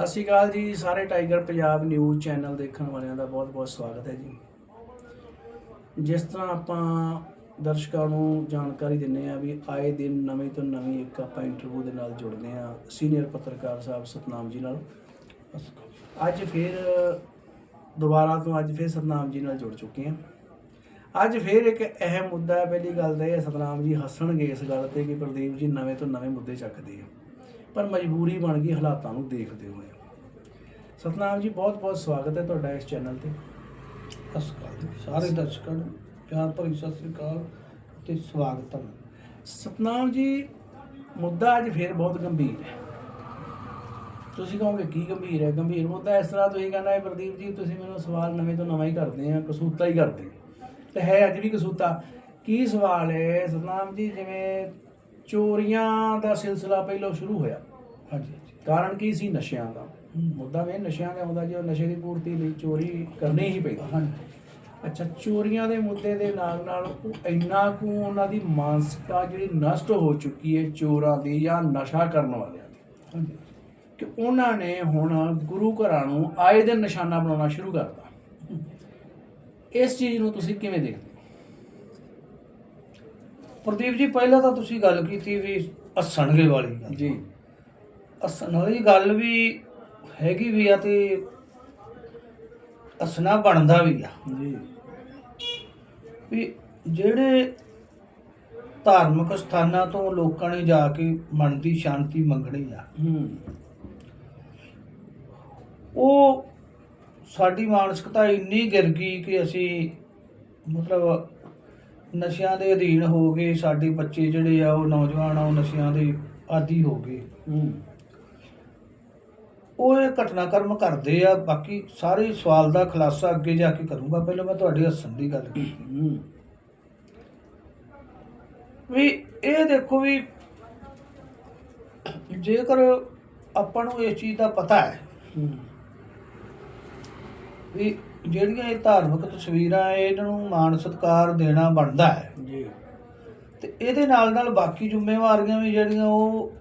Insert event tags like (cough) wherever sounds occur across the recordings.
ਸਤਿ ਸ਼੍ਰੀ ਅਕਾਲ ਜੀ, ਸਾਰੇ ਟਾਈਗਰ ਪੰਜਾਬ ਨਿਊਜ਼ ਚੈਨਲ ਦੇਖਣ ਵਾਲਿਆਂ ਦਾ ਬਹੁਤ-ਬਹੁਤ ਸਵਾਗਤ ਹੈ ਜੀ। ਜਿਸ ਤਰ੍ਹਾਂ ਆਪਾਂ ਦਰਸ਼ਕਾਂ ਨੂੰ ਜਾਣਕਾਰੀ ਦਿੰਨੇ ਆ ਵੀ ਆਏ ਦਿਨ ਨਵੇਂ ਤੋਂ ਨਵੀਂ ਇੱਕ ਆਪਾਂ ਇੰਟਰਵਿਊ ਦੇ ਨਾਲ ਜੁੜਦੇ ਆ ਸੀਨੀਅਰ ਪੱਤਰਕਾਰ ਸਾਹਿਬ ਸਤਨਾਮ ਜੀ ਨਾਲ। ਅੱਜ ਫਿਰ ਦੁਬਾਰਾ ਤੋਂ ਅੱਜ ਫਿਰ ਸਤਨਾਮ ਜੀ ਨਾਲ ਜੁੜ ਚੁੱਕੇ ਆ ਅੱਜ ਫਿਰ ਇੱਕ ਅਹਿਮ ਮੁੱਦਾ ਹੈ, ਪਹਿਲੀ ਗੱਲ ਤਾਂ ਇਹ ਸਤਨਾਮ ਜੀ ਹੱਸਣਗੇ ਇਸ ਗੱਲ ਤੇ ਕਿ ਪ੍ਰਦੀਪ ਜੀ ਨਵੇਂ ਤੋਂ ਨਵੇਂ ਮੁੱਦੇ ਚੱਕਦੇ ਆ। ਪਰ ਮਜਬੂਰੀ ਬਣ ਗਈ ਹਾਲਾਤਾਂ ਨੂੰ ਦੇਖਦੇ ਹੋਏ। ਸਤਨਾਮ ਜੀ ਬਹੁਤ ਬਹੁਤ ਸਵਾਗਤ ਹੈ ਤੁਹਾਡਾ ਇਸ ਚੈਨਲ ਤੇ। ਸਤਿ ਸ਼੍ਰੀ ਦਰਸ਼ਕਾਂ ਨੂੰ ਪਿਆਰ ਭਰੀ ਸਤਿ ਸ਼੍ਰੀ ਅਕਾਲ ਤੇ ਸਵਾਗਤ ਹੈ ਸਤਨਾਮ ਜੀ ਮੁੱਦਾ ਅੱਜ ਫੇਰ ਬਹੁਤ ਗੰਭੀਰ ਹੈ। ਤੁਸੀਂ ਕਹੋਗੇ ਕੀ ਗੰਭੀਰ ਹੈ? ਗੰਭੀਰ ਮੁੱਦਾ ਇਸ ਤਰ੍ਹਾਂ ਤੁਸੀਂ ਕਹਿੰਦਾ ਹੈ ਪ੍ਰਦੀਪ ਜੀ ਤੁਸੀਂ ਮੈਨੂੰ ਸਵਾਲ ਨਵੇਂ ਤੋਂ ਨਵਾਂ ਹੀ ਕਰਦੇ ਆ ਕਸੂਤਾ ਹੀ ਕਰਦੇ। ਤੇ ਹੈ ਅੱਜ ਵੀ ਕਸੂਤਾ। ਕੀ ਸਵਾਲ ਹੈ? ਸਤਨਾਮ ਜੀ ਜਿਵੇਂ ਚੋਰੀਆਂ ਦਾ ਸਿਲਸਿਲਾ ਪਹਿਲਾਂ ਸ਼ੁਰੂ ਹੋਇਆ। ਹਾਂਜੀ ਕਾਰਨ ਕੀ ਸੀ? ਨਸ਼ਿਆਂ ਦਾ। ਮੁੱਦਾ ਵੇ ਨਸ਼ਿਆਂ ਦਾ ਹੁੰਦਾ ਜੋ ਨਸ਼ੇ ਦੀ ਪੂਰਤੀ ਲਈ ਚੋਰੀ ਕਰਨੀ ਹੀ ਪੈਂਦੀ। ਹਾਂਜੀ। ਅੱਛਾ ਚੋਰੀਆਂ ਦੇ ਮੁੱਦੇ ਦੇ ਨਾਲ ਨਾਲ ਉਹ ਇੰਨਾ ਕੁ ਉਹਨਾਂ ਦੀ ਮਾਨਸਿਕਤਾ ਜਿਹੜੀ ਨਸ਼ਟ ਹੋ ਚੁੱਕੀ ਹੈ ਚੋਰਾਂ ਦੀ ਜਾਂ ਨਸ਼ਾ ਕਰਨ ਵਾਲਿਆਂ ਦੀ ਹਾਂਜੀ। ਕਿ ਉਹਨਾਂ ਨੇ ਹੁਣ ਗੁਰੂ ਘਰਾਂ ਨੂੰ ਆਏ ਦਿਨ ਨਿਸ਼ਾਨਾ ਬਣਾਉਣਾ ਸ਼ੁਰੂ ਕਰਤਾ। ਇਸ ਚੀਜ਼ ਨੂੰ ਤੁਸੀਂ ਕਿਵੇਂ ਦੇਖਦੇ ਪ੍ਰਦੀਪ ਜੀ ਪਹਿਲਾਂ ਤਾਂ ਤੁਸੀਂ ਗੱਲ ਕੀਤੀ ਵੀ ਹੱਸਣਗੇ ਵਾਲੀ ਗੱਲ। ਜੀ। ਹੱਸਣ ਵਾਲੀ ਗੱਲ ਵੀ ਹੈਗੀ ਵੀ ਆ ਤੇ ਹੱਸਣਾ ਬਣਦਾ ਵੀ ਆ। ਜੀ। ਵੀ ਜਿਹੜੇ ਧਾਰਮਿਕ ਸਥਾਨਾਂ ਤੋਂ ਲੋਕਾਂ ਨੇ ਜਾ ਕੇ ਮਨ ਦੀ ਸ਼ਾਂਤੀ ਮੰਗਣੀ ਆ ਉਹ ਸਾਡੀ ਮਾਨਸਿਕਤਾ ਇੰਨੀ ਗਿਰ ਗਈ ਕਿ ਅਸੀਂ ਮਤਲਬ ਨਸ਼ਿਆਂ ਦੇ ਅਧੀਨ ਹੋ ਗਏ ਸਾਡੇ ਬੱਚੇ ਜਿਹੜੇ ਆ ਉਹ ਨੌਜਵਾਨ ਆ ਉਹ ਨਸ਼ਿਆਂ ਦੇ ਆਦੀ ਹੋ ਗਏ। ਉਹ ਇਹ ਘਟਨਾਕ੍ਰਮ ਕਰਦੇ ਆ ਬਾਕੀ ਸਾਰੇ ਸਵਾਲ ਦਾ ਖੁਲਾਸਾ ਅੱਗੇ ਜਾ ਕੇ ਕਰੂੰਗਾ। ਪਹਿਲਾਂ ਮੈਂ ਤੁਹਾਡੇ ਹੱਸਣ ਦੀ ਗੱਲ ਕੀਤੀ। ਵੀ ਇਹ ਦੇਖੋ ਵੀ ਜੇਕਰ ਆਪਾਂ ਨੂੰ ਇਸ ਚੀਜ਼ ਦਾ ਪਤਾ ਹੂੰ। ਵੀ ਜਿਹੜੀਆਂ ਇਹ ਧਾਰਮਿਕ ਤਸਵੀਰਾਂ ਇਹਨਾਂ ਨੂੰ ਮਾਣ ਸਤਿਕਾਰ ਦੇਣਾ ਬਣਦਾ ਹੈ। ਜੀ। ਤੇ ਇਹਦੇ ਨਾਲ ਨਾਲ ਬਾਕੀ ਜ਼ਿੰਮੇਵਾਰੀਆਂ ਵੀ ਜਿਹੜੀਆਂ ਉਹ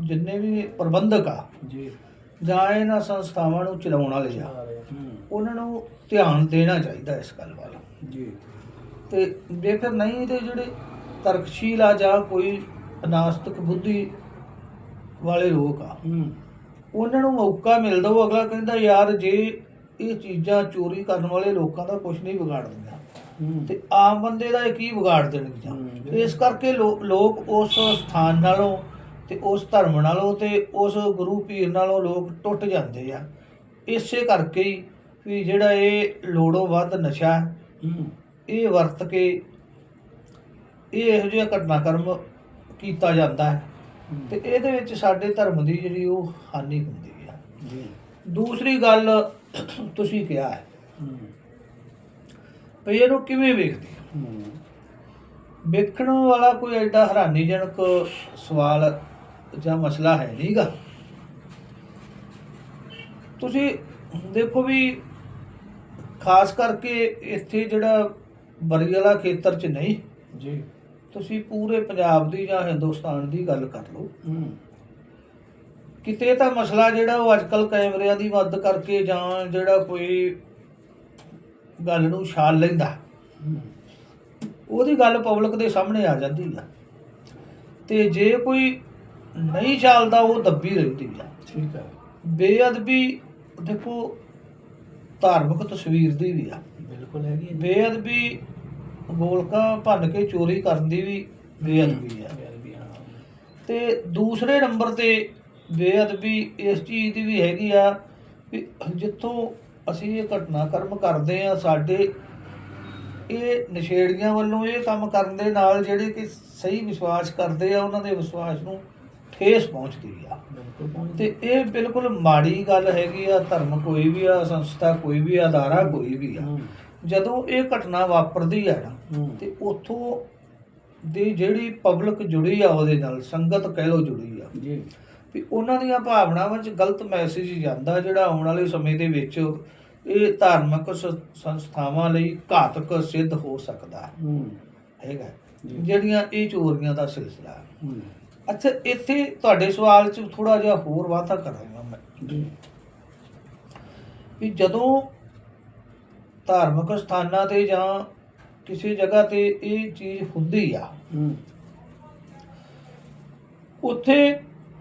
ਜਿੰਨੇ ਵੀ ਪ੍ਰਬੰਧਕ ਆ ਜੀ। ਜਾਂ ਇਹਨਾਂ ਸੰਸਥਾਵਾਂ ਨੂੰ ਚਲਾਉਣ ਵਾਲੇ ਆ ਉਹਨਾਂ ਨੂੰ ਧਿਆਨ ਦੇਣਾ ਚਾਹੀਦਾ ਇਸ ਗੱਲ ਵੱਲ। ਜੀ। ਤੇ ਜੇਕਰ ਨਹੀਂ ਤੇ ਜਿਹੜੇ ਤਰਕਸ਼ੀਲ ਆ ਜਾਂ ਕੋਈ ਅਨਾਸਤਿਕ ਬੁੱਧੀ ਵਾਲੇ ਲੋਕ ਆ ਉਹਨਾਂ ਨੂੰ ਮੌਕਾ ਮਿਲਦਾ ਉਹ ਅਗਲਾ ਕਹਿੰਦਾ ਯਾਰ ਜੇ ਇਹ ਚੀਜ਼ਾਂ ਚੋਰੀ ਕਰਨ ਵਾਲੇ ਲੋਕਾਂ ਦਾ ਕੁਝ ਨਹੀਂ ਵਿਗਾੜਦੀਆਂ ਹੂੰ। ਤੇ ਆਮ ਬੰਦੇ ਦਾ ਇਹ ਕੀ ਵਿਗਾੜ ਦੇਣਗੀਆਂ? ਇਸ ਕਰਕੇ ਲੋਕ ਉਸ ਸਥਾਨ ਨਾਲੋਂ ਤੇ ਉਸ ਧਰਮ ਨਾਲੋਂ ਤੇ ਉਸ ਗੁਰੂ ਪੀਰ ਨਾਲੋਂ ਲੋਕ ਟੁੱਟ ਜਾਂਦੇ ਆ। ਇਸੇ ਕਰਕੇ ਹੀ ਵੀ ਜਿਹੜਾ ਇਹ ਲੋੜੋਂ ਵੱਧ ਨਸ਼ਾ ਇਹ ਵਰਤ ਕੇ ਇਹ ਇਹੋ ਜਿਹਾ ਘਟਨਾਕ੍ਰਮ ਕੀਤਾ ਜਾਂਦਾ ਹੈ। ਤੇ ਇਹਦੇ ਵਿੱਚ ਸਾਡੇ ਧਰਮ ਦੀ ਜਿਹੜੀ ਉਹ ਹਾਨੀ ਹੁੰਦੀ ਆ। ਜੀ। ਦੂਸਰੀ ਗੱਲ ਤੁਸੀਂ ਕਿਹਾ ਹੈ। ਵੀ ਇਹਨੂੰ ਕਿਵੇਂ ਵੇਖਦੇ ਵੇਖਣ ਵਾਲਾ ਕੋਈ ਐਡਾ ਹੈਰਾਨੀਜਨਕ ਸਵਾਲ ਜਾਂ ਮਸਲਾ ਹੈ ਨਹੀਂਗਾ। ਤੁਸੀਂ ਦੇਖੋ ਵੀ ਖਾਸ ਕਰਕੇ ਇੱਥੇ ਜਿਹੜਾ ਬਰੀ ਵਾਲਾ ਖੇਤਰ 'ਚ ਨਹੀਂ ਜੀ। ਤੁਸੀਂ ਪੂਰੇ ਪੰਜਾਬ ਦੀ ਜਾਂ ਹਿੰਦੁਸਤਾਨ ਦੀ ਗੱਲ ਕਰ ਲਓ। ਹੂੰ। ਕਿਤੇ ਤਾਂ ਮਸਲਾ ਜਿਹੜਾ ਉਹ ਅੱਜਕੱਲ ਕੈਮਰਿਆਂ ਦੀ ਮਦਦ ਕਰਕੇ ਜਾਂ ਜਿਹੜਾ ਕੋਈ ਗੱਲ ਨੂੰ ਛਾਲ ਲੈਂਦਾ ਉਹਦੀ ਗੱਲ ਪਬਲਿਕ ਦੇ ਸਾਹਮਣੇ ਆ ਜਾਂਦੀ ਆ। ਤੇ ਜੇ ਕੋਈ ਨਹੀਂ ਚੱਲਦਾ ਉਹ ਦੱਬੀ ਰਹਿੰਦੀ ਆ। ਠੀਕ ਹੈ ਬੇਅਦਬੀ ਦੇਖੋ ਧਾਰਮਿਕ ਤਸਵੀਰ ਦੀ ਵੀ ਆ। ਬਿਲਕੁਲ ਹੈਗੀ ਹੈ ਬੇਅਦਬੀ ਗੋਲਕਾਂ ਭੰਨ ਕੇ ਚੋਰੀ ਕਰਨ ਦੀ ਵੀ ਬੇਅਦਬੀ ਆ। ਤੇ ਦੂਸਰੇ ਨੰਬਰ ਤੇ ਬੇਅਦਬੀ ਇਸ ਚੀਜ਼ ਦੀ ਵੀ ਹੈਗੀ ਆ ਵੀ ਜਿੱਥੋਂ ਅਸੀਂ ਇਹ ਘਟਨਾਕ੍ਰਮ ਕਰਦੇ ਆ ਸਾਡੇ ਇਹ ਨਸ਼ੇੜੀਆਂ ਵੱਲੋਂ ਇਹ ਕੰਮ ਕਰਨ ਦੇ ਨਾਲ ਜਿਹੜੇ ਕਿ ਸਹੀ ਵਿਸ਼ਵਾਸ ਕਰਦੇ ਆ ਉਹਨਾਂ ਦੇ ਵਿਸ਼ਵਾਸ ਨੂੰ ਠੇਸ ਪਹੁੰਚਦੀ ਆ। ਤੇ ਇਹ ਬਿਲਕੁਲ ਮਾੜੀ ਗੱਲ ਹੈਗੀ ਆ ਧਰਮ ਕੋਈ ਵੀ ਆ ਸੰਸਥਾ ਕੋਈ ਵੀ ਆ ਅਦਾਰਾ ਕੋਈ ਵੀ ਆ। ਜਦੋਂ ਇਹ ਘਟਨਾ ਵਾਪਰਦੀ ਆ ਨਾ ਤੇ ਉਥੋਂ ਦੀ ਜਿਹੜੀ ਪਬਲਿਕ ਜੁੜੀ ਆ ਉਹਦੇ ਨਾਲ ਸੰਗਤ ਕਹਿ ਲੋ ਜੁੜੀ ਆ। ਜੀ। ਵੀ ਉਹਨਾਂ ਦੀਆਂ ਭਾਵਨਾਵਾਂ 'ਚ ਗਲਤ ਮੈਸੇਜ ਜਾਂਦਾ ਜਿਹੜਾ ਆਉਣ ਵਾਲੇ ਸਮੇਂ ਦੇ ਵਿੱਚ ਇਹ ਧਾਰਮਿਕ ਸੰਸਥਾਵਾਂ ਲਈ ਘਾਤਕ ਸਿੱਧ ਹੋ ਸਕਦਾ ਹੈਗਾ। ਜਿਹੜੀਆਂ ਇਹ ਚੋਰੀਆਂ ਦਾ ਸਿਲਸਿਲਾ ਅੱਛਾ ਇੱਥੇ ਤੁਹਾਡੇ ਸਵਾਲ 'ਚ ਥੋੜਾ ਜਿਹਾ ਹੋਰ ਵਾਧਾ ਕਰਾਂਗਾ ਮੈਂ। ਵੀ ਜਦੋਂ ਧਾਰਮਿਕ ਸਥਾਨਾਂ ਤੇ ਜਾਂ ਕਿਸੇ ਜਗ੍ਹਾ ਤੇ ਇਹ ਚੀਜ਼ ਹੁੰਦੀ ਆ ਉੱਥੇ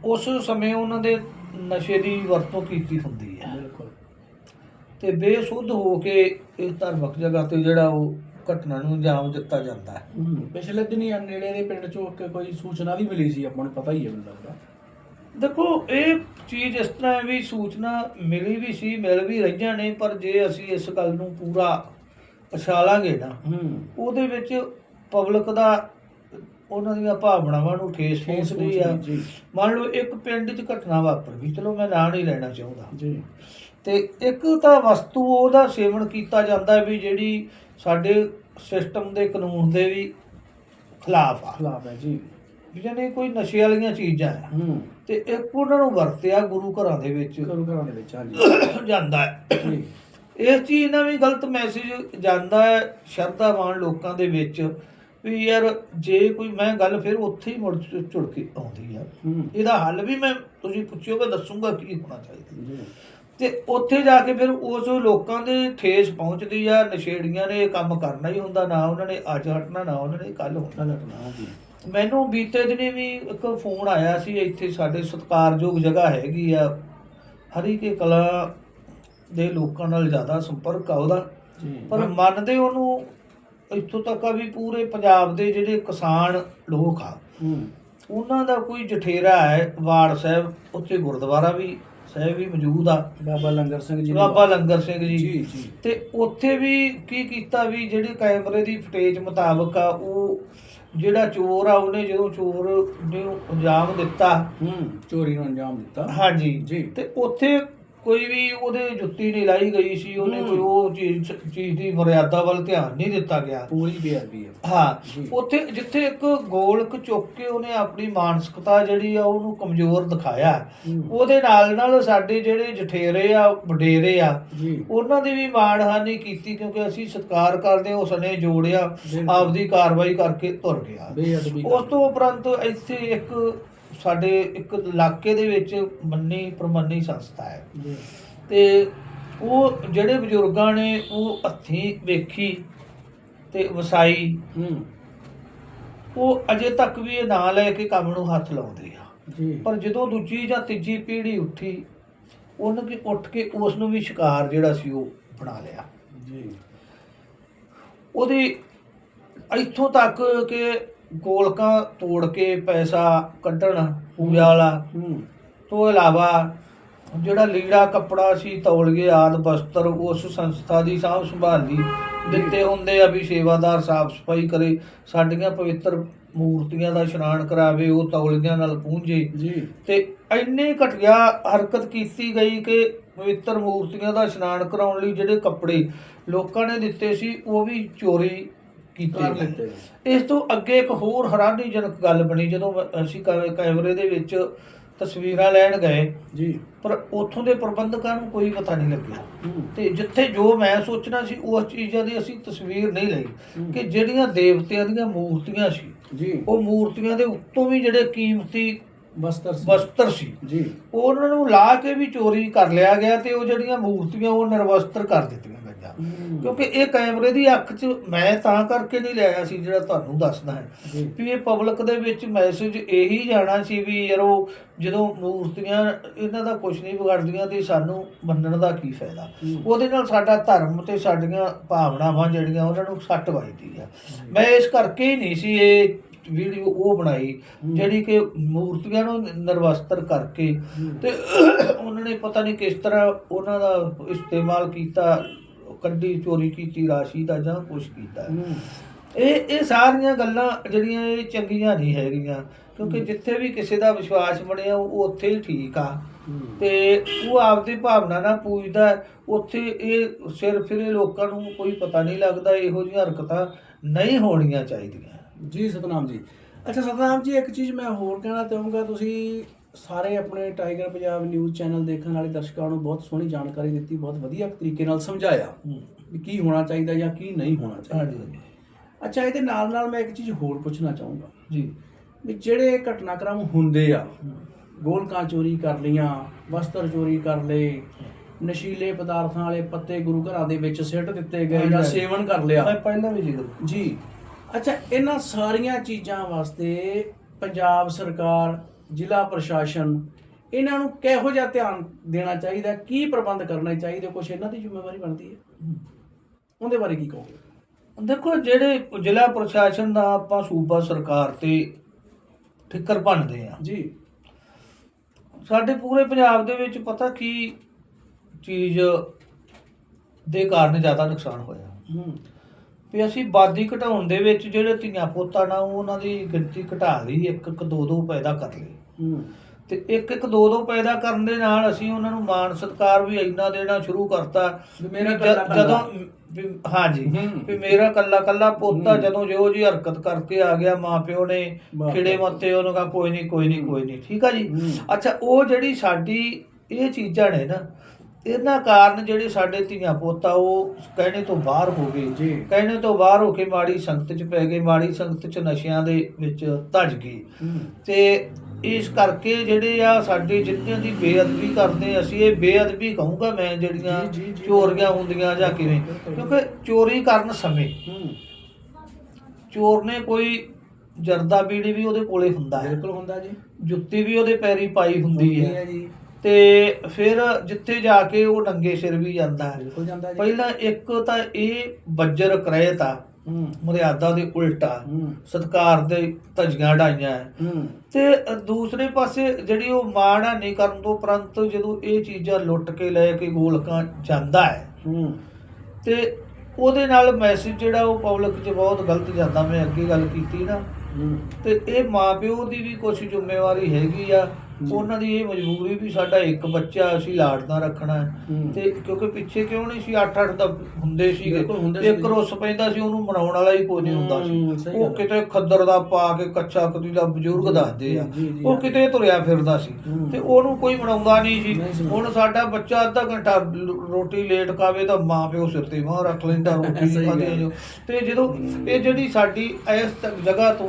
ਉਸ ਸਮੇਂ ਉਹਨਾਂ ਦੇ ਨਸ਼ੇ ਦੀ ਵਰਤੋਂ ਕੀਤੀ ਹੁੰਦੀ ਹੈ। ਬਿਲਕੁਲ। ਤੇ ਬੇਸੁੱਧ ਹੋ ਕੇ ਇਸ ਧਾਰਮਿਕ ਜਗ੍ਹਾ ਤੇ ਜਿਹੜਾ ਉਹ ਘਟਨਾ ਨੂੰ ਅੰਜਾਮ ਦਿੱਤਾ ਜਾਂਦਾ ਹੈ। ਪਿਛਲੇ ਦਿਨੀ ਨੇੜੇ ਦੇ ਪਿੰਡ ਚੋਂ ਇੱਕ ਕੋਈ ਸੂਚਨਾ ਵੀ ਮਿਲੀ ਸੀ ਆਪਾਂ ਨੂੰ ਪਤਾ ਹੀ ਹੈ ਮੈਨੂੰ ਲੱਗਦਾ। ਦੇਖੋ ਇਹ ਚੀਜ਼ ਇਸ ਤਰ੍ਹਾਂ ਵੀ ਸੂਚਨਾ ਮਿਲੀ ਵੀ ਸੀ ਮਿਲ ਵੀ ਰਹੀਆਂ ਨੇ ਪਰ ਜੇ ਅਸੀਂ ਇਸ ਗੱਲ ਨੂੰ ਪੂਰਾ ਪਛਾਲਾਂਗੇ ਨਾ ਉਹਦੇ ਵਿੱਚ ਪਬਲਿਕ ਦਾ ਉਹਨਾਂ ਦੀਆਂ ਭਾਵਨਾਵਾਂ ਨੂੰ ਠੇਸ ਪਹੁੰਚਦੀ ਆ। ਮੰਨ ਲਓ ਇੱਕ ਪਿੰਡ 'ਚ ਘਟਨਾ ਵਾਪਰ ਗਈ ਚਲੋ ਮੈਂ ਨਾਂ ਨਹੀਂ ਲੈਣਾ ਚਾਹੁੰਦਾ। ਜੀ। ਤੇ ਇੱਕ ਤਾਂ ਵਸਤੂ ਉਹਦਾ ਸੇਵਨ ਕੀਤਾ ਜਾਂਦਾ ਵੀ ਜਿਹੜੀ ਸਾਡੇ ਸਿਸਟਮ ਦੇ ਕਾਨੂੰਨ ਦੇ ਵੀ ਖਿਲਾਫ ਆ। ਖਿਲਾਫ ਹੈ ਜੀ। ਜਿਹਨੇ ਕੋਈ ਨਸ਼ੇ ਵਾਲੀਆਂ ਚੀਜ਼ਾਂ ਹੂੰ। ਤੇ ਇੱਕ ਉਹਨਾਂ ਨੂੰ ਵਰਤਿਆ ਗੁਰੂ ਘਰਾਂ ਦੇ ਵਿੱਚ। ਕਰੋ ਘਰਾਂ ਦੇ ਵਿੱਚ ਹਾਂਜੀ। (coughs) ਜਾਂਦਾ ਹੈ। ਇਸ ਚੀਜ਼ ਨਾਲ ਵੀ ਗਲਤ ਮੈਸੇਜ ਜਾਂਦਾ ਹੈ ਸ਼ਰਧਾਵਾਨ ਲੋਕਾਂ ਦੇ ਵਿੱਚ। ਵੀ ਯਾਰ ਜੇ ਕੋਈ ਮੈਂ ਗੱਲ ਫਿਰ ਉੱਥੇ ਹੀ ਮੁੜ ਚੁੜ ਕੇ ਆਉਂਦੀ ਆ। ਇਹਦਾ ਹੱਲ ਵੀ ਮੈਂ ਤੁਸੀਂ ਪੁੱਛਿਓਗੇ ਦੱਸੂਗਾ ਕੀ ਹੋਣਾ ਚਾਹੀਦਾ। ਤੇ ਉੱਥੇ ਜਾ ਕੇ ਫਿਰ ਉਸ ਲੋਕਾਂ ਦੇ ਠੇਸ ਪਹੁੰਚਦੀ ਆ ਨਸ਼ੇੜੀਆਂ ਨੇ ਇਹ ਕੰਮ ਕਰਨਾ ਹੀ ਹੁੰਦਾ ਨਾ ਉਹਨਾਂ ਨੇ ਅੱਜ ਹਟਣਾ ਨਾ ਉਹਨਾਂ ਨੇ ਕੱਲ ਜੀ। ਮੈਨੂੰ ਬੀਤੇ ਦਿਨੇ ਵੀ ਇੱਕ ਫੋਨ ਆਇਆ ਸੀ ਇੱਥੇ ਸਾਡੇ ਸਤਿਕਾਰਯੋਗ ਜਗ੍ਹਾ ਹੈਗੀ ਆ। ਹਰੀਕੇ ਕਲਾ ਦੇ ਲੋਕਾਂ ਨਾਲ ਜ਼ਿਆਦਾ ਸੰਪਰਕ ਆ ਉਹਦਾ। ਪਰ ਮੰਨਦੇ ਉਹਨੂੰ ਇੱਥੋਂ ਤੱਕ ਆ ਵੀ ਪੂਰੇ ਪੰਜਾਬ ਦੇ ਜਿਹੜੇ ਕਿਸਾਨ ਲੋਕ ਆ ਉਹਨਾਂ ਦਾ ਕੋਈ ਜਠੇਰਾ ਹੈ ਵਾੜ ਸਾਹਿਬ ਉੱਥੇ ਗੁਰਦੁਆਰਾ ਵੀ ਸਾਹਿਬ ਵੀ ਮੌਜੂਦ ਆ। ਬਾਬਾ ਲੰਗਰ ਸਿੰਘ ਜੀ ਬਾਬਾ ਲੰਗਰ ਸਿੰਘ ਜੀ। ਤੇ ਉੱਥੇ ਵੀ ਕੀ ਕੀਤਾ ਵੀ ਜਿਹੜੇ ਕੈਮਰੇ ਦੀ ਫੁਟੇਜ ਮੁਤਾਬਕ ਆ ਉਹ ਜਿਹੜਾ ਚੋਰ ਆ ਉਹਨੇ ਜਦੋਂ ਚੋਰ ਨੂੰ ਅੰਜਾਮ ਦਿੱਤਾ ਹੂੰ ਚੋਰੀ ਨੂੰ ਅੰਜਾਮ ਦਿੱਤਾ। ਹਾਂਜੀ। ਜੀ। ਤੇ ਉੱਥੇ ਕੋਈ ਵੀ ਉਹਦੇ ਜੁੱਤੀ ਨਹੀਂ ਲਾਈ ਗਈ ਸੀ ਉਹਨੇ। ਕੋਈ ਉਹ ਚੀਜ਼ ਚੀਜ਼ ਦੀ ਮਰਿਆਦਾ ਵੱਲ ਧਿਆਨ ਨਹੀਂ ਦਿੱਤਾ ਗਿਆ ਪੂਰੀ ਬੇਅਦਬੀ ਹੈ ਹਾਂ। ਉੱਥੇ ਜਿੱਥੇ ਇੱਕ ਗੋਲਕ ਚੁੱਕ ਕੇ ਉਹਨੇ ਆਪਣੀ ਮਾਨਸਿਕਤਾ ਜਿਹੜੀ ਆ ਉਹਨੂੰ ਕਮਜ਼ੋਰ ਦਿਖਾਇਆ। ਉਹਦੇ ਨਾਲ ਨਾਲ ਸਾਡੇ ਜਿਹੜੇ ਜਠੇਰੇ ਆ ਵਡੇਰੇ ਆ ਉਹਨਾਂ ਦੀ ਵੀ ਮਾਣਹਾਨੀ ਕੀਤੀ ਕਿਉਂਕਿ ਅਸੀਂ ਸਤਿਕਾਰ ਕਰਦੇ ਉਸ ਨੇ ਜੋੜਿਆ। ਆਪਦੀ ਕਾਰਵਾਈ ਕਰਕੇ ਤੁਰ ਗਿਆ ਉਸ ਤੋਂ ਉਪਰੰਤ ਇੱਥੇ ਇੱਕ ਸਾਡੇ ਇੱਕ ਇਲਾਕੇ ਦੇ ਵਿੱਚ ਮੰਨੀ ਪ੍ਰਮੰਨੀ ਸੰਸਥਾ ਹੈ। ਤੇ ਉਹ ਜਿਹੜੇ ਬਜ਼ੁਰਗਾਂ ਨੇ ਉਹ ਹੱਥੀਂ ਵੇਖੀ ਤੇ ਵਸਾਈ ਹੂੰ। ਉਹ ਅਜੇ ਤੱਕ ਵੀ ਇਹ ਨਾਂ ਲੈ ਕੇ ਕੰਮ ਨੂੰ ਹੱਥ ਲਾਉਂਦੇ ਆ। ਜੀ। ਪਰ ਜਦੋਂ ਦੂਜੀ ਜਾਂ ਤੀਜੀ ਪੀੜ੍ਹੀ ਉੱਠੀ ਉਹਨੇ ਕਿ ਉੱਠ ਕੇ ਉਸ ਨੂੰ ਵੀ ਸ਼ਿਕਾਰ ਜਿਹੜਾ ਸੀ ਉਹ ਬਣਾ ਲਿਆ। ਜੀ। ਉਹਦੀ ਇੱਥੋਂ ਤੱਕ ਕਿ ਗੋਲਕਾਂ ਤੋੜ ਕੇ ਪੈਸਾ ਕੱਢਣ ਪੂਜਾ ਵਾਲਾ। ਤੋਂ ਇਲਾਵਾ ਜਿਹੜਾ ਲੀੜਾ ਕੱਪੜਾ ਸੀ ਤੌਲੀਏ ਆਦ ਬਸਤਰ ਉਸ ਸੰਸਥਾ ਦੀ ਸਾਂਭ ਸੰਭਾਲ ਲਈ ਦਿੱਤੇ ਹੁੰਦੇ ਆ ਵੀ ਸੇਵਾਦਾਰ ਸਾਫ਼ ਸਫ਼ਾਈ ਕਰੇ ਸਾਡੀਆਂ ਪਵਿੱਤਰ ਮੂਰਤੀਆਂ ਦਾ ਇਸ਼ਨਾਨ ਕਰਾਵੇ ਉਹ ਤੌਲੀਆਂ ਨਾਲ ਪੂੰਝੇ ਜੀ। ਤੇ ਇੰਨੀ ਘਟੀਆ ਹਰਕਤ ਕੀਤੀ ਗਈ ਕਿ ਪਵਿੱਤਰ ਮੂਰਤੀਆਂ ਦਾ ਇਸ਼ਨਾਨ ਕਰਾਉਣ ਲਈ ਜਿਹੜੇ ਕੱਪੜੇ ਲੋਕਾਂ ਨੇ ਦਿੱਤੇ ਸੀ ਉਹ ਵੀ ਚੋਰੀ ਕੀਤੇ ਇਸ ਤੋਂ ਅੱਗੇ ਇੱਕ ਹੋਰ ਹੈਰਾਨੀਜਨਕ ਗੱਲ ਬਣੀ ਜਦੋਂ ਅਸੀਂ ਕੈਮਰੇ ਦੇ ਵਿੱਚ ਤਸਵੀਰਾਂ ਲੈਣ ਗਏ ਜੀ। ਪਰ ਉੱਥੋਂ ਦੇ ਪ੍ਰਬੰਧਕਾਂ ਨੂੰ ਕੋਈ ਪਤਾ ਨਹੀਂ ਲੱਗਿਆ। ਤੇ ਜਿੱਥੇ ਜੋ ਮੈਂ ਸੋਚਣਾ ਸੀ ਉਸ ਚੀਜ਼ਾਂ ਦੀ ਅਸੀਂ ਤਸਵੀਰ ਨਹੀਂ ਲਈ। ਕਿ ਜਿਹੜੀਆਂ ਦੇਵਤਿਆਂ ਦੀਆਂ ਮੂਰਤੀਆਂ ਸੀ ਜੀ। ਉਹ ਮੂਰਤੀਆਂ ਦੇ ਉੱਤੋਂ ਵੀ ਜਿਹੜੇ ਕੀਮਤੀ ਬਸਤਰ ਸੀ। ਵਸਤਰ ਸੀ। ਜੀ। ਉਹਨਾਂ ਨੂੰ ਲਾ ਕੇ ਵੀ ਚੋਰੀ ਕਰ ਲਿਆ ਗਿਆ ਤੇ ਉਹ ਜਿਹੜੀਆਂ ਮੂਰਤੀਆਂ ਉਹ ਨਿਰਵਸਤਰ ਕਰ ਦਿੱਤੀਆਂ ਗਈਆਂ। ਕਿਉਂਕਿ ਇਹ ਕੈਮਰੇ ਦੀ ਅੱਖ 'ਚ ਮੈਂ ਤਾਂ ਕਰਕੇ ਨਹੀਂ ਲਿਆਇਆ ਸੀ ਜਿਹੜਾ ਤੁਹਾਨੂੰ ਦੱਸਦਾ ਹੈ ਵੀ ਇਹ ਪਬਲਿਕ ਦੇ ਵਿੱਚ ਮੈਸੇਜ ਇਹੀ ਜਾਣਾ ਸੀ ਵੀ ਯਾਰੋ ਜਦੋਂ ਮੂਰਤੀਆਂ ਇਹਨਾਂ ਦਾ ਕੁਝ ਨਹੀਂ ਵਿਗੜਦੀਆਂ ਤੇ ਸਾਨੂੰ ਮੰਨਣ ਦਾ ਕੀ ਫਾਇਦਾ। ਉਹਦੇ ਨਾਲ ਸਾਡਾ ਧਰਮ ਤੇ ਸਾਡੀਆਂ ਭਾਵਨਾਵਾਂ ਜਿਹੜੀਆਂ ਉਹਨਾਂ ਨੂੰ ਸੱਟ ਵੱਜਦੀ ਆ। ਮੈਂ ਇਸ ਕਰਕੇ ਹੀ ਨਹੀਂ ਸੀ ਇਹ ਵੀਡੀਓ ਉਹ ਬਣਾਈ। ਜਿਹੜੀ ਕਿ ਮੂਰਤੀਆਂ ਨੂੰ ਨਿਰਵਸਤਰ ਕਰਕੇ। ਤੇ ਉਹਨਾਂ ਨੇ ਪਤਾ ਨਹੀਂ ਕਿਸ ਤਰ੍ਹਾਂ ਉਹਨਾਂ ਦਾ ਇਸਤੇਮਾਲ ਕੀਤਾ ਕੱਢੀ ਚੋਰੀ ਕੀਤੀ ਰਾਸ਼ੀ ਦਾ ਜਾਂ ਕੁਝ ਕੀਤਾ। ਇਹ ਇਹ ਸਾਰੀਆਂ ਗੱਲਾਂ ਜਿਹੜੀਆਂ ਇਹ ਚੰਗੀਆਂ ਨਹੀਂ ਹੈਗੀਆਂ ਕਿਉਂਕਿ ਜਿੱਥੇ ਵੀ ਕਿਸੇ ਦਾ ਵਿਸ਼ਵਾਸ ਬਣਿਆ ਉਹ ਉੱਥੇ ਹੀ ਠੀਕ ਆ। ਤੇ ਉਹ ਆਪਦੀ ਭਾਵਨਾ ਨਾਲ ਪੂਜਦਾ। ਉੱਥੇ ਇਹ ਸਿਰ ਫਿਰੇ ਲੋਕਾਂ ਨੂੰ ਕੋਈ ਪਤਾ ਨਹੀਂ ਲੱਗਦਾ ਇਹੋ ਜਿਹੀਆਂ ਹਰਕਤਾਂ ਨਹੀਂ ਹੋਣੀਆਂ ਚਾਹੀਦੀਆਂ ਜੀ ਸਤਨਾਮ ਜੀ। ਅੱਛਾ ਸਤਨਾਮ ਜੀ ਇੱਕ ਚੀਜ਼ ਮੈਂ ਹੋਰ ਕਹਿਣਾ ਚਾਹੂੰਗਾ ਤੁਸੀਂ ਸਾਰੇ ਆਪਣੇ ਟਾਈਗਰ ਪੰਜਾਬ ਨਿਊਜ਼ ਚੈਨਲ ਦੇਖਣ ਵਾਲੇ ਦਰਸ਼ਕਾਂ ਨੂੰ ਬਹੁਤ ਸੋਹਣੀ ਜਾਣਕਾਰੀ ਦਿੱਤੀ ਬਹੁਤ ਵਧੀਆ ਤਰੀਕੇ ਨਾਲ ਸਮਝਾਇਆ ਵੀ ਕੀ ਹੋਣਾ ਚਾਹੀਦਾ ਜਾਂ ਕੀ ਨਹੀਂ ਹੋਣਾ ਚਾਹੀਦਾ। ਅੱਛਾ ਇਹਦੇ ਨਾਲ ਨਾਲ ਮੈਂ ਇੱਕ ਚੀਜ਼ ਹੋਰ ਪੁੱਛਣਾ ਚਾਹੂੰਗਾ ਜੀ। ਵੀ ਜਿਹੜੇ ਘਟਨਾਕ੍ਰਮ ਹੁੰਦੇ ਆ ਗੋਲਕਾਂ ਚੋਰੀ ਕਰ ਲੀਆਂ ਵਸਤਰ ਚੋਰੀ ਕਰ ਲਏ ਨਸ਼ੀਲੇ ਪਦਾਰਥਾਂ ਵਾਲੇ ਪੱਤੇ ਗੁਰੂ ਘਰਾਂ ਦੇ ਵਿੱਚ ਸਿੱਟ ਦਿੱਤੇ ਗਏ ਜਾਂ। ਸੇਵਨ ਕਰ ਲਿਆ। ਪਹਿਲਾਂ ਵੀ ਜ਼ਿਕਰ ਜੀ। ਅੱਛਾ ਇਹਨਾਂ ਸਾਰੀਆਂ ਚੀਜ਼ਾਂ ਵਾਸਤੇ ਪੰਜਾਬ ਸਰਕਾਰ ਜ਼ਿਲ੍ਹਾ ਪ੍ਰਸ਼ਾਸਨ ਇਹਨਾਂ ਨੂੰ ਕਿਹੋ ਜਿਹਾ ਧਿਆਨ ਦੇਣਾ ਚਾਹੀਦਾ ਕੀ ਪ੍ਰਬੰਧ ਕਰਨੇ ਚਾਹੀਦੇ ਕੁਛ ਇਹਨਾਂ ਦੀ ਜ਼ਿੰਮੇਵਾਰੀ ਬਣਦੀ ਹੈ? ਉਹਦੇ ਬਾਰੇ ਕੀ ਕਹੋਗੇ? ਦੇਖੋ ਜਿਹੜੇ ਜ਼ਿਲ੍ਹਾ ਪ੍ਰਸ਼ਾਸਨ ਦਾ ਆਪਾਂ ਸੂਬਾ ਸਰਕਾਰ ਤੇ ਠਿੱਕਰ ਭੰਨਦੇ ਆ ਜੀ। ਸਾਡੇ ਪੂਰੇ ਪੰਜਾਬ ਦੇ ਵਿੱਚ ਪਤਾ ਕੀ ਚੀਜ਼ ਦੇ ਕਾਰਨ ਜ਼ਿਆਦਾ ਨੁਕਸਾਨ ਹੋਇਆ। ਹੂੰ। ਵੀ ਅਸੀਂ ਬਾਦੀ ਘਟਾਉਣ ਦੇ ਵਿੱਚ ਜਿਹੜੇ ਧੀਆਂ ਪੋਤਾ ਨਾ ਉਹਨਾਂ ਦੀ ਗਿਣਤੀ ਘਟਾ ਲਈ ਇੱਕ ਇੱਕ ਦੋ ਦੋ ਪੈਦਾ ਕਰ ਲਈ ਤੇ ਇੱਕ ਇੱਕ ਦੋ ਦੋ ਪੈਦਾ ਕਰਨ ਦੇ ਨਾਲ ਅਸੀਂ ਉਹਨਾਂ ਨੂੰ ਮਾਣ ਸਤਿਕਾਰ ਵੀ ਇੰਨਾ ਦੇਣਾ ਸ਼ੁਰੂ ਕਰਤਾ ਮੇਰਾ। ਜਦੋਂ ਹਾਂਜੀ। ਵੀ ਮੇਰਾ ਕੱਲਾ ਕੱਲਾ ਪੋਤਾ। ਜਦੋਂ ਜੋ ਜੀ ਹਰਕਤ ਕਰਕੇ ਆ ਗਿਆ ਮਾਪਿਓ ਨੇ ਬਸ। ਖਿੜੇ ਮੱਤੇ ਉਹਨੂੰ ਕਹਾ ਕੋਈ ਨਹੀਂ ਕੋਈ ਨਹੀਂ ਕੋਈ ਨਹੀਂ ਠੀਕ ਆ ਜੀ। ਅੱਛਾ ਉਹ ਜਿਹੜੀ ਸਾਡੀ ਇਹ ਚੀਜ਼ਾਂ ਨੇ ਨਾ ਇਹਨਾਂ ਕਾਰਨ ਜਿਹੜੇ ਸਾਡੇ ਧੀਆਂ ਪੋਤਾ ਉਹ ਕਹਿਣੇ ਤੋਂ ਬਾਹਰ ਹੋ ਗਏ ਜੀ। ਕਹਿਣੇ ਤੋਂ ਬਾਹਰ ਹੋ ਕੇ ਮਾੜੀ ਸੰਗਤ 'ਚ ਪੈ ਗਏ ਮਾੜੀ ਸੰਗਤ 'ਚ ਨਸ਼ਿਆਂ ਦੇ ਵਿੱਚ ਧੱਜ ਗਏ। ਤੇ ਇਸ ਕਰਕੇ ਜਿਹੜੇ ਆ ਸਾਡੇ ਜਿੰਨਿਆਂ ਦੀ ਬੇਅਦਬੀ ਕਰਦੇ ਅਸੀਂ ਇਹ ਬੇਅਦਬੀ ਕਹੂੰਗਾ ਮੈਂ ਜਿਹੜੀਆਂ। ਚੋਰੀਆਂ ਹੁੰਦੀਆਂ ਜਾਂ ਕਿਵੇਂ। ਕਿਉਂਕਿ ਚੋਰੀ ਕਰਨ ਸਮੇਂ ਚੋਰ ਨੇ ਕੋਈ ਜਰਦਾ ਬੀੜੀ ਵੀ ਉਹਦੇ ਕੋਲੇ ਹੁੰਦਾ ਹੈ। ਬਿਲਕੁਲ ਹੁੰਦਾ ਜੀ। ਜੁੱਤੀ ਵੀ ਉਹਦੇ ਪੈਰੀ ਪਾਈ ਹੁੰਦੀ ਹੈ ਜੀ। ਤੇ ਫਿਰ ਜਿੱਥੇ ਜਾ ਕੇ ਉਹ ਨੰਗੇ ਸਿਰ ਵੀ ਜਾਂਦਾ ਹੈ। ਬਿਲਕੁਲ ਜਾਂਦਾ ਜੀ। ਪਹਿਲਾਂ ਇੱਕ ਤਾਂ ਇਹ ਬੱਜਰ ਕਰੈਤ ਆ ਮਰਿਆਦਾ ਦੇ ਉਲਟਾ ਸਤਕਾਰ ਦੇ ਧੱਜੀਆਂ ਢਾਈਆਂ ਤੇ ਦੂਸਰੇ ਪਾਸੇ ਜਿਹੜੀ ਉਹ ਮਾਣ ਨਹੀਂ ਕਰਨ ਤੋਂ ਉਪਰੰਤ ਜਦੋਂ ਇਹ ਚੀਜ਼ਾਂ ਲੁੱਟ ਕੇ ਲੈ ਕੇ ਗੋਲਕਾਂ ਜਾਂਦਾ ਹੈ ਤੇ ਉਹਦੇ ਨਾਲ ਮੈਸੇਜ ਜਿਹੜਾ ਉਹ ਪਬਲਿਕ 'ਚ ਬਹੁਤ ਗਲਤ ਜਾਂਦਾ। ਮੈਂ ਅੱਗੇ ਗੱਲ ਕੀਤੀ ਨਾ ਤੇ ਇਹ ਮਾਪਿਓ ਦੀ ਵੀ ਕੁਝ ਜ਼ਿੰਮੇਵਾਰੀ ਹੈਗੀ ਆ। ਉਹਨਾਂ ਦੀ ਇਹ ਮਜਬੂਰੀ ਵੀ ਸਾਡਾ ਇੱਕ ਬੱਚਾ ਅਸੀਂ ਲਾੜਦਾ ਰੱਖਣਾ ਹੈ। ਤੇ ਕਿਉਂਕਿ ਪਿੱਛੇ ਕਿਉਂ ਨਹੀਂ ਸੀ 8-8 ਦਾ ਹੁੰਦੇ ਹੁੰਦੇ ਇੱਕ। ਰੁੱਸ ਪੈਂਦਾ ਸੀ ਉਹਨੂੰ ਮਨਾਉਣ ਵਾਲਾ ਹੀ ਕੋਈ ਨਹੀਂ ਹੁੰਦਾ ਸੀ ਉਹ। ਕਿਤੇ ਖੱਦਰ ਦਾ ਪਾ ਕੇ ਕੱਚਾ ਕਦੀ ਦਾ ਬਜ਼ੁਰਗ ਦੱਸਦੇ ਆ ਉਹ। ਕਿਤੇ ਤੁਰਿਆ ਫਿਰਦਾ ਸੀ। ਤੇ ਉਹਨੂੰ ਕੋਈ ਮਨਾਉਂਦਾ ਨਹੀਂ ਸੀ ਸੀ। ਹੁਣ ਸਾਡਾ ਬੱਚਾ ਅੱਧਾ ਘੰਟਾ ਰੋਟੀ ਲੇਟ ਖਾਵੇ ਤਾਂ ਮਾਂ ਪਿਓ ਸਿਰ ਤੇ ਮਾਂ ਰੱਖ ਲੈਂਦਾ ਰੋਟੀ ਖਾਂਦੇ ਤੇ ਜਦੋਂ ਇਹ ਜਿਹੜੀ ਸਾਡੀ ਇਸ ਜਗ੍ਹਾ ਤੋਂ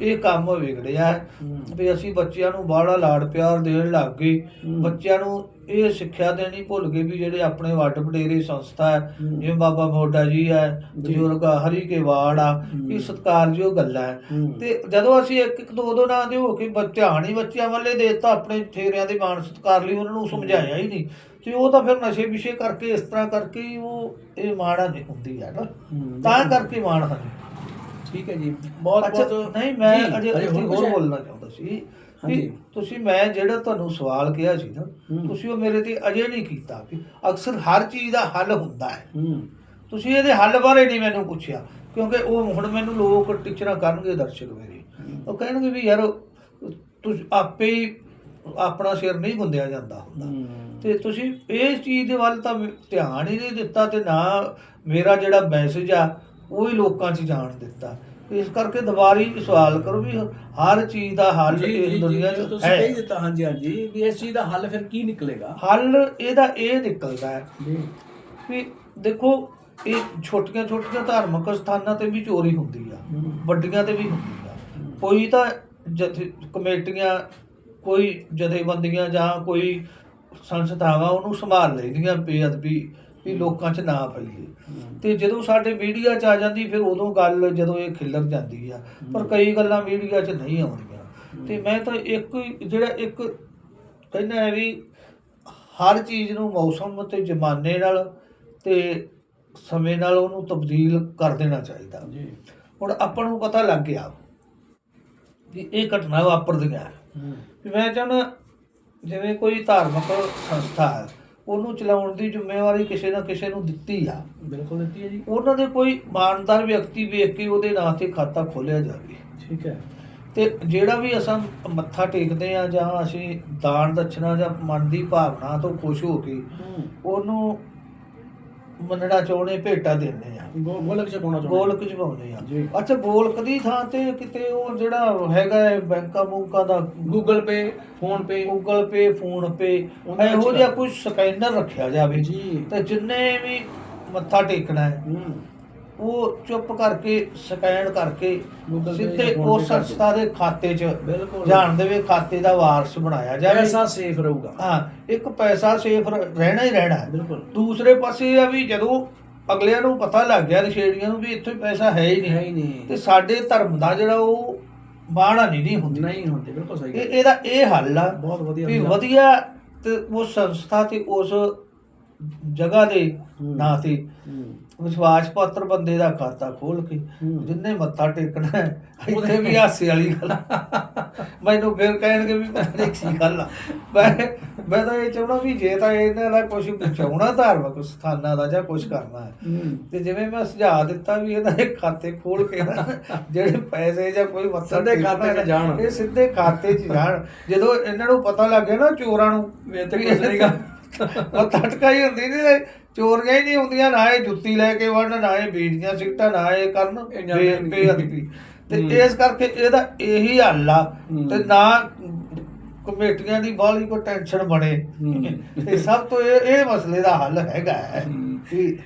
ਇਹ ਕੰਮ ਵਿਗੜਿਆ ਹੈ ਹੂੰ। ਵੀ ਅਸੀਂ ਬੱਚਿਆਂ ਨੂੰ ਬਾਹਲਾ ਲਾੜ ਪਿਆਰ ਦੇਣ ਲੱਗ ਗਏ ਹੂੰ। ਬੱਚਿਆਂ ਨੂੰ ਇਹ ਸਿੱਖਿਆ ਦੇਣੀ ਭੁੱਲ ਗਏ ਵੀ ਜਿਹੜੇ ਆਪਣੇ ਵੱਡ ਵਡੇਰੇ ਸੰਸਥਾ ਹੈ ਹੂੰ। ਜਿਵੇਂ ਬਾਬਾ ਮੋਢਾ ਜੀ ਹੈ। ਬਜ਼ੁਰਗ ਹਰੀ ਕੇ ਵਾੜ ਆ ਹੂੰ। ਇਹ ਸਤਿਕਾਰਯੋਗ ਗੱਲਾਂ ਹੈ ਹੂੰ। ਤੇ ਜਦੋਂ ਅਸੀਂ ਇੱਕ ਇੱਕ ਦੋ ਦੋ ਨਾਂ ਦੇ ਹੋ ਕੇ ਧਿਆਨ ਹੀ ਬੱਚਿਆਂ ਵੱਲੇ ਦੇਤਾ ਆਪਣੇ ਠੇਰਿਆਂ ਦੇ ਮਾਣ ਸਤਿਕਾਰ ਲਈ ਉਹਨਾਂ ਨੂੰ ਸਮਝਾਇਆ ਹੀ ਨਹੀਂ ਤੇ ਉਹ ਤਾਂ ਫਿਰ ਨਸ਼ੇ ਵਿਸ਼ੇ ਕਰਕੇ ਇਸ ਤਰ੍ਹਾਂ ਕਰਕੇ ਹੀ ਉਹ ਇਹ ਮਾੜਾ ਨਹੀਂ ਹੁੰਦੀ ਹੈ ਨਾ ਹੂੰ। ਤਾਂ ਕਰਕੇ ਮਾਣ ਹਾਂਜੀ ਠੀਕ ਹੈ ਜੀ ਬਹੁਤ ਬਹੁਤ ਨਹੀਂ ਮੈਂ ਅਜੇ ਅਜੇ ਹੋਰ? ਬੋਲਣਾ ਚਾਹੁੰਦਾ ਸੀ ਹਾਂਜੀ। ਤੁਸੀਂ ਮੈਂ ਜਿਹੜਾ ਤੁਹਾਨੂੰ ਸਵਾਲ ਕਿਹਾ ਸੀ ਨਾ। ਤੁਸੀਂ ਉਹ ਮੇਰੇ ਤੇ ਅਜੇ ਨਹੀਂ ਕੀਤਾ ਵੀ ਅਕਸਰ ਹਰ ਚੀਜ਼ ਦਾ ਹੱਲ ਹੁੰਦਾ ਹੈ ਤੁਸੀਂ ਇਹਦੇ ਹੱਲ ਬਾਰੇ ਨਹੀਂ ਮੈਨੂੰ ਪੁੱਛਿਆ ਕਿਉਂਕਿ ਉਹ ਹੁਣ ਮੈਨੂੰ ਲੋਕ ਟੀਚਰਾਂ ਕਰਨਗੇ ਦਰਸ਼ਕ ਮੇਰੇ ਉਹ ਕਹਿਣਗੇ ਵੀ ਯਾਰ ਤੁਸੀਂ ਆਪੇ ਹੀ ਆਪਣਾ ਸਿਰ ਨਹੀਂ ਗੁੰਦਿਆ ਜਾਂਦਾ ਹੁੰਦਾ। ਤੇ ਤੁਸੀਂ ਇਸ ਚੀਜ਼ ਦੇ ਵੱਲ ਤਾਂ ਧਿਆਨ ਹੀ ਨਹੀਂ ਦਿੱਤਾ ਤੇ ਨਾ ਮੇਰਾ ਜਿਹੜਾ ਮੈਸੇਜ ਆ ਉਹ ਹੀ ਲੋਕਾਂ 'ਚ ਜਾਣ ਦਿੱਤਾ। ਇਸ ਕਰਕੇ ਦੁਬਾਰੀ ਸਵਾਲ ਕਰੋ ਵੀ ਹਰ ਚੀਜ਼ ਦਾ ਹੱਲ ਇਸ ਦੁਨੀਆ 'ਚ ਤੁਸੀਂ ਕਹੀ ਦਿੱਤਾ ਹਾਂਜੀ ਹਾਂਜੀ ਵੀ ਇਸ ਚੀਜ਼ ਦਾ ਹੱਲ ਫਿਰ ਕੀ ਨਿਕਲੇਗਾ? ਹੱਲ ਇਹਦਾ ਇਹ ਨਿਕਲਦਾ ਹੈ ਵੀ ਦੇਖੋ ਇਹ ਛੋਟੀਆਂ ਛੋਟੀਆਂ ਧਾਰਮਿਕ ਸਥਾਨਾਂ ਤੇ ਵੀ ਚੋਰੀ ਹੁੰਦੀ ਆ। ਵੱਡੀਆਂ ਤੇ ਵੀ ਹੁੰਦੀ ਆ। ਕੋਈ ਤਾਂ ਜਥੇ ਕਮੇਟੀਆਂ ਕੋਈ ਜਥੇਬੰਦੀਆਂ ਜਾਂ ਕੋਈ ਸੰਸਥਾਵਾਂ ਉਹਨੂੰ ਸੰਭਾਲ ਲੈਂਦੀਆਂ ਬੇਅਦਬੀ ਵੀ ਲੋਕਾਂ 'ਚ ਨਾ ਫੈਲੇ ਤੇ ਜਦੋਂ ਸਾਡੇ ਮੀਡੀਆ 'ਚ ਆ ਜਾਂਦੀ ਫਿਰ ਉਦੋਂ ਗੱਲ ਜਦੋਂ ਇਹ ਖਿੱਲਰ ਜਾਂਦੀ ਆ। ਪਰ ਕਈ ਗੱਲਾਂ ਮੀਡੀਆ 'ਚ ਨਹੀਂ ਆਉਂਦੀਆਂ ਤੇ ਮੈਂ ਤਾਂ ਇੱਕ ਜਿਹੜਾ ਇੱਕ ਕਹਿੰਦਾ ਹੈ ਵੀ ਹਰ ਚੀਜ਼ ਨੂੰ ਮੌਸਮ ਤੇ ਜ਼ਮਾਨੇ ਨਾਲ ਤੇ ਸਮੇਂ ਨਾਲ ਉਹਨੂੰ ਤਬਦੀਲ ਕਰ ਦੇਣਾ ਚਾਹੀਦਾ। ਜੀ। ਹੁਣ ਆਪਾਂ ਨੂੰ ਪਤਾ ਲੱਗ ਗਿਆ ਕਿ ਇਹ ਘਟਨਾ ਵਾਪਰਦੀਆਂ। ਵੀ ਮੈਂ ਚਾਹੁੰਦਾ ਜਿਵੇਂ ਕੋਈ ਧਾਰਮਿਕ ਸੰਸਥਾ ਹੈ ਉਹਨੂੰ ਚਲਾਉਣ ਦੀ ਜ਼ਿੰਮੇਵਾਰੀ ਕਿਸੇ ਨਾ ਕਿਸੇ ਨੂੰ ਦਿੱਤੀ ਆ। ਬਿਲਕੁਲ ਦਿੱਤੀ ਹੈ ਜੀ। ਉਹਨਾਂ ਦੇ ਕੋਈ ਇਮਾਨਦਾਰ ਵਿਅਕਤੀ ਵੇਖ ਕੇ ਉਹਦੇ ਨਾਂ ਤੇ ਖਾਤਾ ਖੋਲਿਆ ਜਾਵੇ। ਠੀਕ ਹੈ। ਤੇ ਜਿਹੜਾ ਵੀ ਅਸਾਂ ਮੱਥਾ ਟੇਕਦੇ ਆ ਜਾਂ ਅਸੀਂ ਦਾਨ ਦਛਨਾ ਜਾਂ ਮਨ ਦੀ ਭਾਵਨਾ ਤੋਂ ਖੁਸ਼ ਹੋ ਕੇ ਉਹਨੂੰ ਮੰਨਣਾ ਚਾਹੁੰਦੇ ਭੇਟਾ ਦਿੰਦੇ ਆ। ਗੋ- ਗੋਲਕ ਚ ਪਾਉਣਾ ਚਾਹੁੰਦੇ ਗੋਲਕ ਜਮਾਉਂਦੇ ਆ। ਜੀ। ਅੱਛਾ ਗੋਲਕ ਦੀ ਥਾਂ ਤੇ ਕਿਤੇ ਉਹ ਜਿਹੜਾ ਹੈਗਾ ਹੈ ਬੈਂਕਾਂ ਬੂੰਕਾਂ ਦਾ Google pay phone pay Google pay phone pay ਉਹਨਾਂ ਵਿੱਚ ਇਹੋ ਜਿਹਾ ਕੋਈ ਸਕੈਨਰ ਰੱਖਿਆ ਜਾਵੇ ਜੀ। ਤੇ ਜਿੰਨੇ ਵੀ ਮੱਥਾ ਟੇਕਣਾ ਹੈ ਹੂੰ। ਉਹ ਚੁੱਪ ਕਰਕੇ ਸਕੈਨ ਕਰਕੇ Google Pay ਸਿੱਧੇ ਜਾਂ Phone ਉਸ Pay। ਸੰਸਥਾ ਦੇ ਖਾਤੇ 'ਚ ਬਿਲਕੁਲ। ਜਾਣ ਦੇਵੇ ਖਾਤੇ ਦਾ ਵਾਰਸ ਬਣਾਇਆ ਜਾਵੇ ਪੈਸਾ ਸੇਫ ਰਹੂਗਾ ਹਾਂ ਇੱਕ ਪੈਸਾ ਸੇਫ ਰਹਿਣਾ ਹੀ ਰਹਿਣਾ ਹੈ। ਬਿਲਕੁਲ ਦੂਸਰੇ ਪਾਸੇ ਇਹ ਆ ਵੀ ਜਦੋਂ ਅਗਲਿਆਂ ਨੂੰ ਪਤਾ ਲੱਗ ਗਿਆ ਨਸ਼ੇੜੀਆਂ ਨੂੰ ਵੀ ਇੱਥੇ ਪੈਸਾ ਹੈ ਹੀ ਹੈ ਹੀ ਨਹੀਂ ਨਹੀਂ ਤੇ ਸਾਡੇ ਧਰਮ ਦਾ ਜਿਹੜਾ ਉਹ ਬਾਣਾ ਨਹੀਂ ਨਹੀਂ ਹੁੰਦੀ ਨਹੀਂ ਹੁੰਦੇ ਬਿਲਕੁਲ ਸਹੀ ਇਹ ਗੱਲ। ਇਹਦਾ ਇਹ ਹੱਲ ਆ ਬਹੁਤ ਵਧੀਆ ਵੀ ਹੁੰਦਾ। ਵਧੀਆ ਤੇ ਉਸ ਸੰਸਥਾ ਤੇ ਉਸ ਜਗ੍ਹਾ ਦੇ ਹੂੰ। ਨਾਂ ਤੇ ਹੂੰ। ਵਿਸ਼ਵਾਸ ਪਾਤਰ ਬੰਦੇ ਦਾ ਖਾਤਾ ਖੋਲ ਕੇ। ਜਿੰਨੇ ਮੱਥਾ ਟੇਕਣਾ ਇੱਥੇ ਵੀ ਹਾਸੇ ਵਾਲੀ ਗੱਲ। ਮੈਨੂੰ ਫਿਰ ਕਹਿਣਗੇ ਵੀ ਪਤਾ ਨਹੀਂ ਕੀ ਗੱਲ ਆ ਮੈਂ ਮੈਂ ਤਾਂ ਇਹ ਚਾਹਣਾ ਵੀ ਜੇ ਤਾਂ ਇਹਨਾਂ ਦਾ ਕੁਝ ਬਚਾਉਣਾ ਧਾਰਮਿਕ ਸਥਾਨਾਂ ਦਾ ਜਾਂ ਕੁਝ ਕਰਨਾ ਹੈ। ਤੇ ਜਿਵੇਂ ਮੈਂ ਸੁਝਾਅ ਦਿੱਤਾ ਵੀ ਇਹਨਾਂ ਦੇ ਖਾਤੇ ਖੋਲ ਕੇ ਜਿਹੜੇ ਪੈਸੇ ਜਾਂ ਕੋਈ ਮੱਥਾ ਟੇਕਣਾ ਖਾਤੇ 'ਚ ਜਾਣ। ਇਹ ਸਿੱਧੇ ਖਾਤੇ 'ਚ ਜਾਣ ਜਦੋਂ ਇਹਨਾਂ ਨੂੰ ਪਤਾ ਲੱਗ ਗਿਆ ਨਾ ਚੋਰਾਂ ਨੂੰ ਵੀ ਨੀ ਗਾ। ਉਹ ਟਟਕਾਈ ਹੁੰਦੀ ਨਹੀਂ ਤੇ ਚੋਰੀਆਂ ਹੀ ਨਹੀਂ ਹੁੰਦੀਆਂ ਨਾ ਇਹ ਜੁੱਤੀ ਲੈ ਕੇ ਵੜਨ ਨਾ ਇਹ ਬੀੜੀਆਂ ਸਿਗਟਾਂ ਨਾ ਇਹ ਕਰਨ। ਬੇਅਦਬੀ ਤੇ। ਇਸ ਕਰਕੇ ਇਹਦਾ ਇਹੀ ਹੱਲ ਆ। ਤੇ ਨਾ ਕਮੇਟੀਆਂ ਦੀ ਬਾਹਲੀ ਕੋਈ ਟੈਨਸ਼ਨ ਬਣੇ। ਤੇ ਸਭ ਤੋਂ ਇਹ ਇਹ ਮਸਲੇ ਦਾ ਹੱਲ ਹੈਗਾ। ਕਿ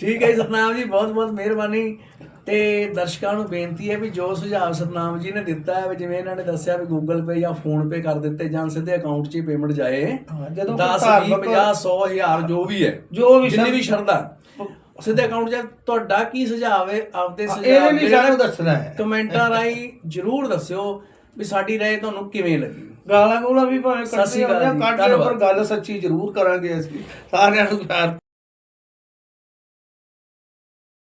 ਠੀਕ ਹੈ ਜੀ ਸਤਨਾਮ ਜੀ ਬਹੁਤ ਬਹੁਤ ਮਿਹਰਬਾਨੀ ਤੇ ਦਰਸ਼ਕਾਂ ਨੂੰ ਬੇਨਤੀ ਹੈ ਵੀ ਜੋ ਸੁਝਾਅ ਸਤਨਾਮ ਜੀ ਨੇ ਦਿੱਤਾ ਹੈ ਜਿਵੇਂ ਇਹਨਾਂ ਨੇ ਦੱਸਿਆ ਵੀ Google Pay ਜਾਂ Phone Pay ਕਰ ਦਿੱਤੇ ਜਾਂ ਸਿੱਧੇ ਅਕਾਊਂਟ 'ਚ ਹੀ ਪੇਮੈਂਟ ਜਾਏ ਹਾਂ, ਜਦੋਂ 10 ਕੋਈ 20 ਧਾਰਮਿਕ- 50 100 1000 ਜੋ ਵੀ ਹੈ ਜੋ ਵੀ ਜਿੰਨੀ ਸਰ- ਵੀ ਸ਼ਰਧਾ ਸਿੱਧੇ ਅਕਾਊਂਟ 'ਚ ਤੁਹਾਡਾ ਕੀ ਸੁਝਾਅ ਹੈ ਆਪਦੇ ਹਾਂ, ਸੁਝਾਅ ਇਹਨੇ ਵੀ ਜਿਹੜੇ ਸਾਨੂੰ ਦੱਸਣਾ ਹੈ। ਕਮੈਂਟਾਂ ਰਾਹੀਂ ਜਰੂਰ ਦੱਸਿਓ ਵੀ ਸਾਡੀ ਰਾਏ ਤੁਹਾਨੂੰ ਕਿਵੇਂ ਲੱਗੀ ਗਾਲਾਂ ਗੋਲਾ ਵੀ ਭਾਵੇਂ ਕੱਢਦੇ ਜਾਂ ਕੱਢ ਲਿਓ, ਪਰ। ਗੱਲ ਸੱਚੀ ਜ਼ਰੂਰ ਕਰਾਂਗੇ ਅਸੀਂ ਸਾਰਿਆਂ ਨੂੰ ਪਿਆਰ